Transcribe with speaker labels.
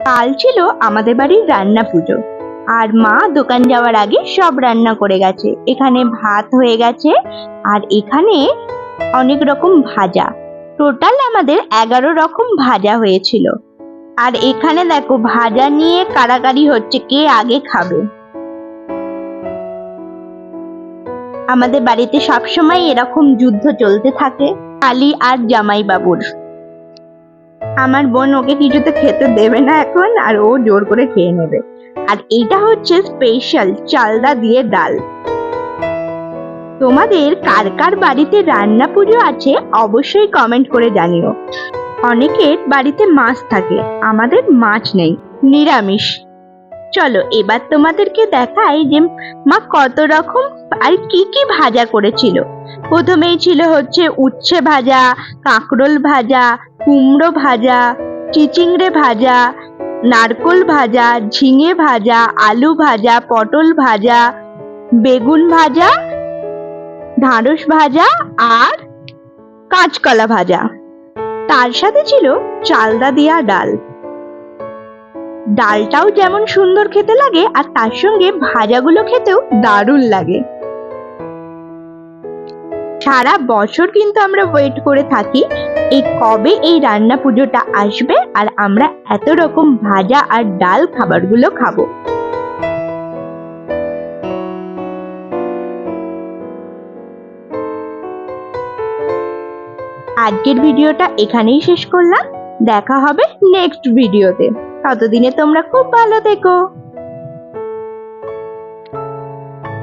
Speaker 1: কাল ছিল আমাদের বাড়ির রান্না পুজো। আর মা দোকান যাওয়ার আগে সব রান্না করে গেছে। এখানে ভাত হয়ে গেছে আর এখানে অনেক রকম ভাজা। টোটাল আমাদের এগারো রকম ভাজা হয়েছিল। আর এখানে দেখো, ভাজা নিয়ে কারাকারি হচ্ছে কে আগে খাবে। আমাদের বাড়িতে সবসময় এরকম যুদ্ধ চলতে থাকে আলী আর জামাই বাবুর আমার বোন ওকে কিছুতে খেতে দেবে না এখন, আর ও জোর করে খেয়ে নেবে। আর এইটা হচ্ছে স্পেশাল চালদা দিয়ে ডাল। তোমাদের কার কার বাড়িতে রান্না পুজো আছে অবশ্যই কমেন্ট করে জানিও। অনেকের বাড়িতে মাছ থাকে, আমাদের মাছ নেই, নিরামিষ। চলো, এবার তোমাদেরকে দেখাই যে মা কত রকম আর কি কি ভাজা করেছিল। প্রথমেই ছিল হচ্ছে উচ্ছে ভাজা, কাঁকরোল ভাজা কুমড়ো ভাজা, চিচিংড়ে ভাজা, নারকোল ভাজা, ঝিঙে ভাজা, আলু ভাজা, পটল ভাজা, বেগুন ভাজা ঢাঁড়স ভাজা আর কাঁচকলা ভাজা। তার সাথে ছিল চালদা দিয়া ডাল। ডালটাও যেমন সুন্দর খেতে লাগে আর তার সঙ্গে ভাজাগুলো খেতেও দারুণ লাগে। সারা বছর কিন্তু আমরা ওয়েট করে থাকি এই কবে এই রান্না পুজোটা আসবে আর আমরা এত রকম ভাজা আর ডাল খাবারগুলো খাব। আজকের ভিডিওটা এখানেই শেষ করলাম। দেখা হবে নেক্সট ভিডিওতে ততদিনে তোমরা খুব ভালো থেকো।